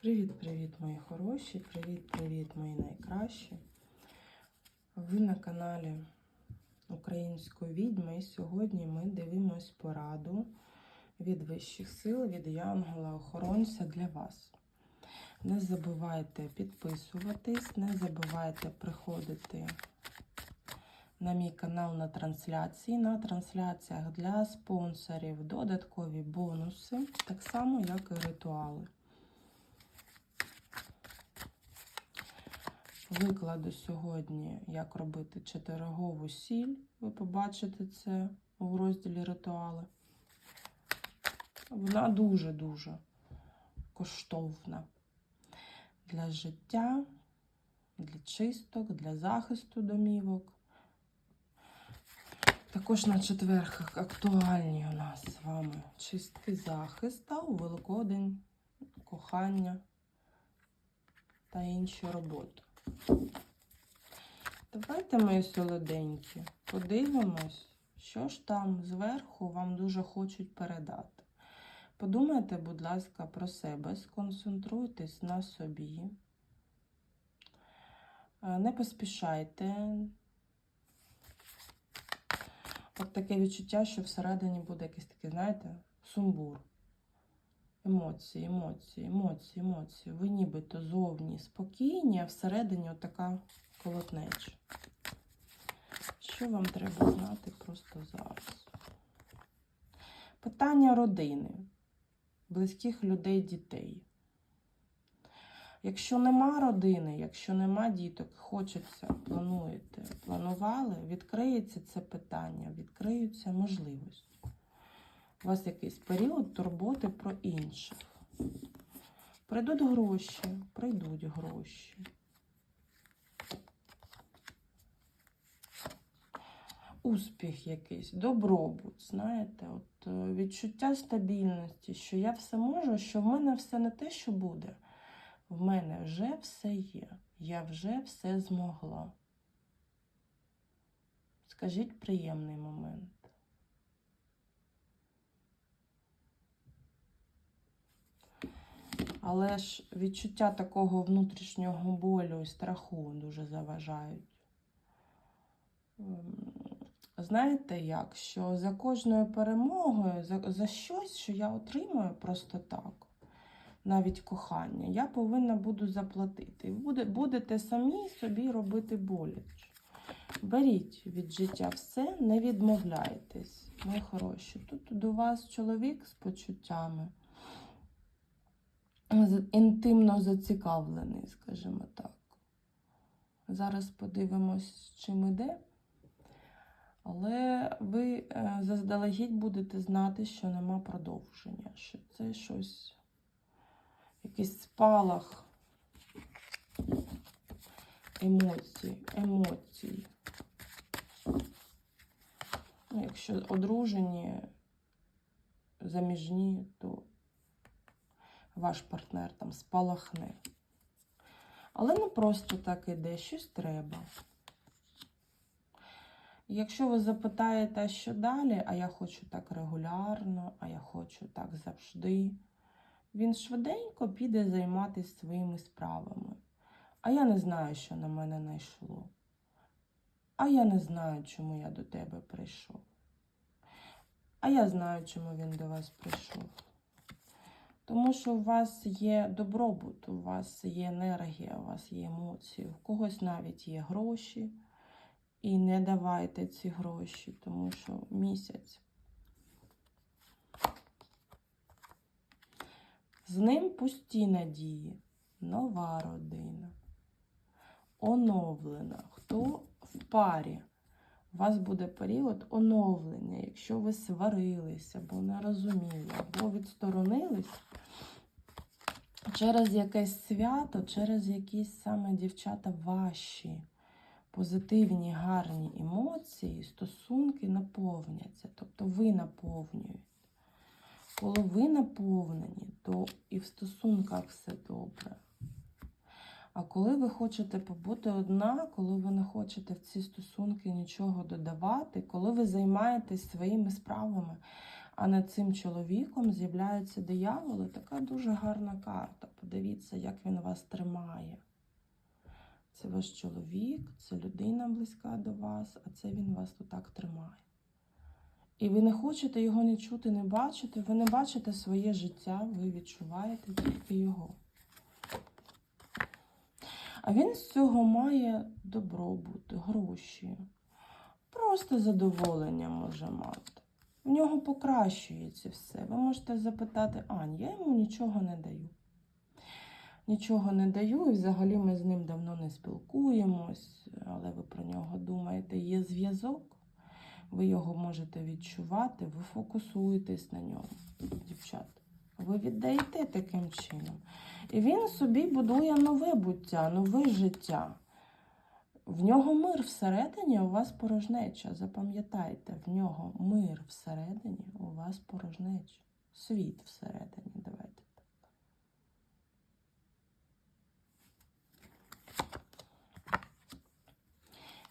Привіт-привіт, мої хороші! Привіт-привіт, мої найкращі! Ви на каналі Української відьми і сьогодні ми дивимось пораду від вищих сил, від Янгола-охоронця для вас. Не забувайте підписуватись, не забувайте приходити на мій канал на трансляції. На трансляціях для спонсорів додаткові бонуси, так само, як і ритуали. Викладу сьогодні, як робити чотиригову сіль. Ви побачите це у розділі ритуали. Вона дуже-дуже коштовна для життя, для чисток, для захисту домівок. Також на четверг актуальні у нас з вами чистки захиста у Великодень, кохання та інші роботи. Давайте, мої солоденькі, подивимось, що ж там зверху вам дуже хочуть передати. Подумайте, будь ласка, про себе, сконцентруйтесь на собі. Е, Не поспішайте. От таке відчуття, що всередині буде якийсь такий, знаєте, сумбур. Емоції, емоції, емоції, емоції. Ви нібито зовні спокійні, а всередині отака колотнеча. Що вам треба знати просто зараз? Питання родини, близьких людей, дітей. Якщо нема родини, якщо нема діток, хочеться, плануєте, планували, відкриється це питання, відкриються можливості. У вас якийсь період турботи про інших. Прийдуть гроші, прийдуть гроші. Успіх якийсь, добробут, знаєте, от е, відчуття стабільності, що я все можу, що в мене все не те, що буде. В мене вже все є. Я вже все змогла. Скажіть приємний момент. Але ж відчуття такого внутрішнього болю і страху дуже заважають. Ем, Знаєте як? Що за кожною перемогою, за, за щось, що я отримую просто так, навіть кохання, я повинна буду заплатити. Буде, будете самі собі робити боляче. Беріть від життя все, не відмовляйтесь, мої хороші. Тут до вас чоловік з почуттями інтимно зацікавлений, скажімо так. Зараз подивимось, чим іде. Але ви е, заздалегідь будете знати, що нема продовження, що це щось, якийсь спалах емоцій, емоцій. Ну, якщо одружені, заміжні, то ваш партнер там спалахне. Але не просто так іде, щось треба. Якщо ви запитаєте, що далі, а я хочу так регулярно, а я хочу так завжди, він швиденько піде займатися своїми справами. А я не знаю, що на мене найшло. А я не знаю, чому я до тебе прийшов. А я знаю, чому він до вас прийшов. Тому що у вас є добробут, у вас є енергія, у вас є емоції, у когось навіть є гроші. І не давайте ці гроші, тому що місяць. З ним пусті надії, нова родина, оновлена. Хто в парі? У вас буде період оновлення, якщо ви сварились, або не розуміли, або відсторонились через якесь свято, через якісь саме дівчата ваші позитивні, гарні емоції, стосунки наповняться. Тобто ви наповнюєте. Коли ви наповнені, то і в стосунках все добре. А коли ви хочете побути одна, коли ви не хочете в ці стосунки нічого додавати, коли ви займаєтесь своїми справами, а над цим чоловіком з'являються дияволи, така дуже гарна карта. Подивіться, як він вас тримає. Це ваш чоловік, це людина близька до вас, а це він вас отак тримає. І ви не хочете його не чути, не бачити, ви не бачите своє життя, ви відчуваєте тільки його. А він з цього має добробут, гроші. Просто задоволення може мати. В нього покращується все. Ви можете запитати, Ань, я йому нічого не даю. Нічого не даю, і взагалі ми з ним давно не спілкуємось, але ви про нього думаєте, є зв'язок, ви його можете відчувати, ви фокусуєтесь на ньому, дівчат. Ви віддаєте таким чином. І він собі будує нове буття, нове життя. В нього мир всередині, у вас порожнеча. Запам'ятайте, в нього мир всередині, у вас порожнеча. Світ всередині, давайте. так.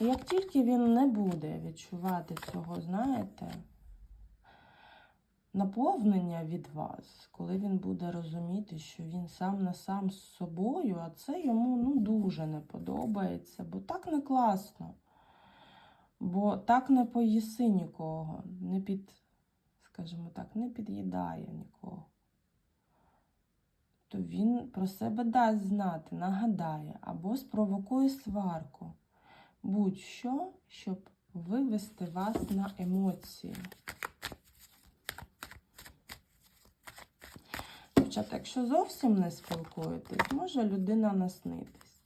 І як тільки він не буде відчувати цього, знаєте, наповнення від вас, коли він буде розуміти, що він сам на сам з собою, а це йому ну, дуже не подобається, бо так не класно. Бо так не поїси нікого, не під, скажімо так, не під'їдає нікого. То він про себе дасть знати, нагадає або спровокує сварку. Будь-що, щоб вивести вас на емоції. Дівчата, якщо зовсім не спілкуєтесь, може людина наснитись.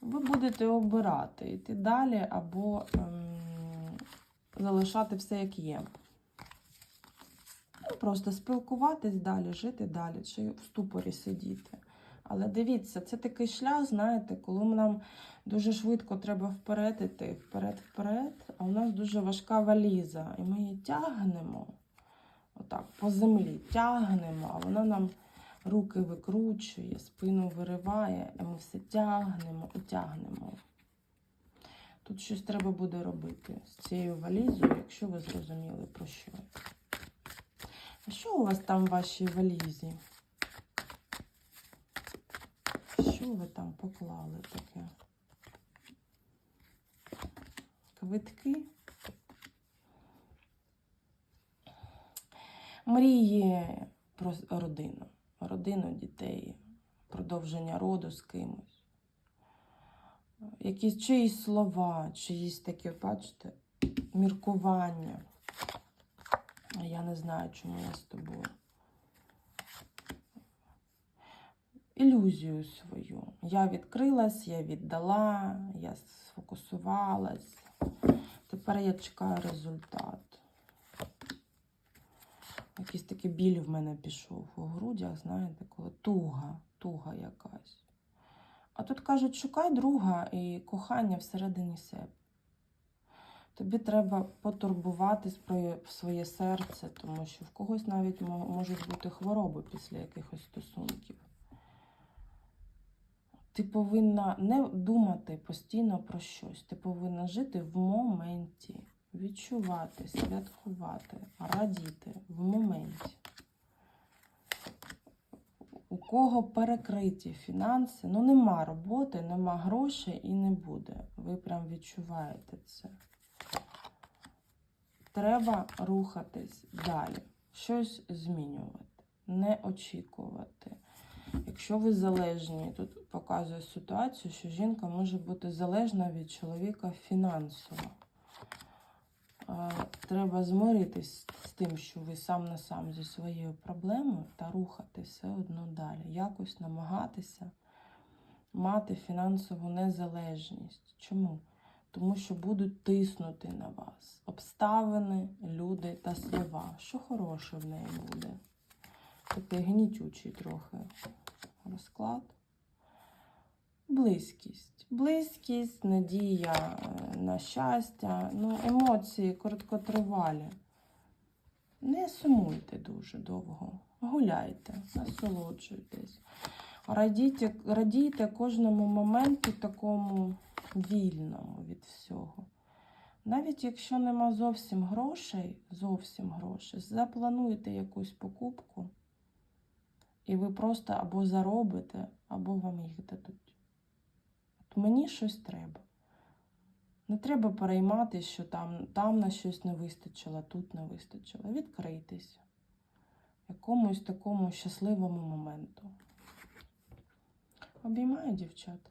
Ви будете обирати, йти далі або ем, залишати все як є. Ну, Просто спілкуватись далі, жити далі, чи в ступорі сидіти. Але дивіться, це такий шлях, знаєте, коли нам дуже швидко треба вперед іти, вперед-вперед, а у нас дуже важка валіза, і ми її тягнемо отак по землі тягнемо, а вона нам руки викручує, спину вириває, і ми все тягнемо і тягнемо. Тут щось треба буде робити з цією валізою, якщо ви зрозуміли про що. А що у вас там в вашій валізі? Що ви там поклали таке? Квитки? Мрії про родину, родину дітей, продовження роду з кимось. Якісь чиїсь слова, чиїсь такі, бачите, міркування. Я не знаю, чому я з тобою. Ілюзію свою. Я відкрилась, я віддала, я сфокусувалась. Тепер я чекаю результат. Якийсь такий біль в мене пішов у грудях, знаєте, коли туга, туга якась. А тут кажуть, шукай друга і кохання всередині себе. Тобі треба потурбуватись про своє серце, тому що в когось навіть можуть бути хвороби після якихось стосунків. Ти повинна не думати постійно про щось. Ти повинна жити в моменті, відчувати, святкувати, радіти в моменті. У кого перекриті фінанси, ну нема роботи, нема грошей і не буде. Ви прям відчуваєте це. Треба рухатись далі, щось змінювати, не очікувати. Якщо ви залежні, тут показує ситуацію, що жінка може бути залежна від чоловіка фінансово. Треба змиритись з тим, що ви сам на сам зі своєю проблемою та рухати все одно далі. Якось намагатися мати фінансову незалежність. Чому? Тому що будуть тиснути на вас обставини, люди та слова. Що хороше в неї буде? Такий гнітючий трохи розклад. Близькість. Близькість, надія е, на щастя, ну, емоції короткотривалі. Не сумуйте дуже довго. Гуляйте, насолоджуйтесь. Радійте, радійте кожному моменту такому вільному від всього. Навіть якщо нема зовсім грошей, зовсім грошей, заплануйте якусь покупку І ви просто або заробите, або вам їх дадуть. От мені щось треба. Не треба перейматися, що там, там на щось не вистачило, тут не вистачило. Відкрийтеся якомусь такому щасливому моменту. Обіймаю дівчата.